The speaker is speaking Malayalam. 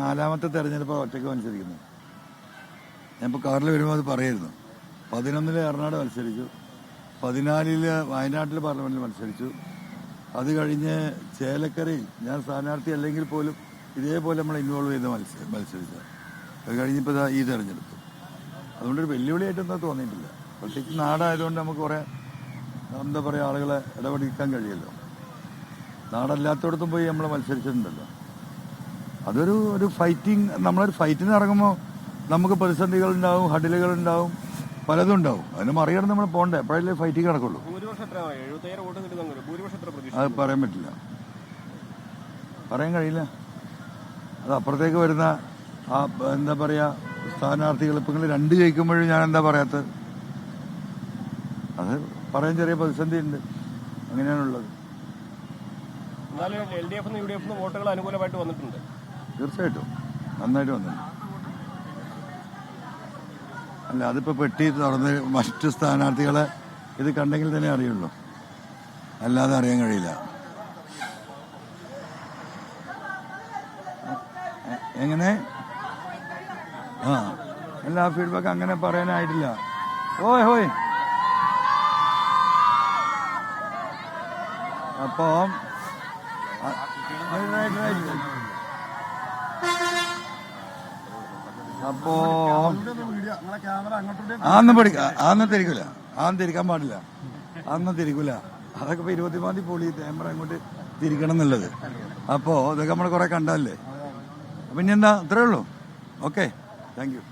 നാലാമത്തെ തെരഞ്ഞെടുപ്പ് ഒറ്റയ്ക്ക് മത്സരിക്കുന്നത്. ഞാനിപ്പോൾ കാറിൽ വരുമ്പോൾ അത് പറയായിരുന്നു. പതിനൊന്നിൽ എറണാട് മത്സരിച്ചു. പതിനാലിൽ വയനാട്ടിൽ പാർലമെന്റിൽ മത്സരിച്ചു. അത് കഴിഞ്ഞ് ചേലക്കരയിൽ ഞാൻ സ്ഥാനാർത്ഥി അല്ലെങ്കിൽ പോലും ഇതേപോലെ നമ്മൾ ഇൻവോൾവ് ചെയ്ത് മത്സ മത്സരിച്ചത്. അത് കഴിഞ്ഞിപ്പോൾ ഈ തെരഞ്ഞെടുപ്പ്. അതുകൊണ്ടൊരു വെല്ലുവിളിയായിട്ടൊന്നും തോന്നിയിട്ടില്ല. പ്രത്യേകിച്ച് നാടായതുകൊണ്ട് നമുക്ക് കുറേ എന്താ പറയുക ആളുകളെ ഇടപെടിക്കാൻ കഴിയുമല്ലോ നാടല്ലാത്തടത്തും പോയി നമ്മൾ മത്സരിച്ചിട്ടുണ്ടല്ലോ. അതൊരു ഒരു ഫൈറ്റിംഗ് നമ്മളൊരു ഫൈറ്റിന് ഇറങ്ങുമ്പോൾ നമുക്ക് പ്രതിസന്ധികൾ ഉണ്ടാവും ഹഡിലുകൾ ഉണ്ടാവും പലതും ഉണ്ടാവും. അതിന് മറികടന്ന് നമ്മൾ പോകണ്ടേ എപ്പോഴല്ലേ ഫൈറ്റിംഗ് നടക്കുള്ളൂ? അത് പറയാൻ പറ്റില്ല. പറയാൻ കഴിയില്ല. അത് അപ്പുറത്തേക്ക് വരുന്ന ആ എന്താ പറയാ സ്ഥാനാർത്ഥികൾ ഇപ്പൊ നിങ്ങൾ രണ്ട് ജയിക്കുമ്പോഴും ഞാൻ എന്താ പറയാത്തത്? അത് പറയാൻ ചെറിയ പ്രതിസന്ധി ഉണ്ട് അങ്ങനെയാണുള്ളത്. എന്നാലും L D F U D F വോട്ടുകൾ അനുകൂലമായിട്ട് വന്നിട്ടുണ്ട്. തീർച്ചയായിട്ടും നന്നായിട്ട് വന്നിട്ടുണ്ട് അല്ല അതിപ്പോ പെട്ടി തുറന്ന് മറ്റ് സ്ഥാനാർത്ഥികളെ ഇത് കണ്ടെങ്കിൽ തന്നെ അറിയുള്ളൂ അല്ലാതെ അറിയാൻ കഴിയില്ല എങ്ങനെ ആ എല്ലാ ഫീഡ്ബാക്ക് അങ്ങനെ പറയാനായിട്ടില്ല ഓയ് ഹോയ് അപ്പോ അപ്പോ ആന്നും പഠിക്ക ആന്നും തിരിക്കൂല. ആന്നും തിരിക്കാൻ പാടില്ല. അന്ന് തിരിക്കൂല. അതൊക്കെ ഇപ്പൊ ഇരുപത്തിമൂന്നാം തീയതി പൊളി ക്യാമറ അങ്ങോട്ട് തിരിക്കണം എന്നുള്ളത്. അപ്പോ ഇതൊക്കെ നമ്മൾ കുറെ കണ്ടല്ലേ പിന്നെന്താ അത്രേ ഉള്ളൂ. Okay thank you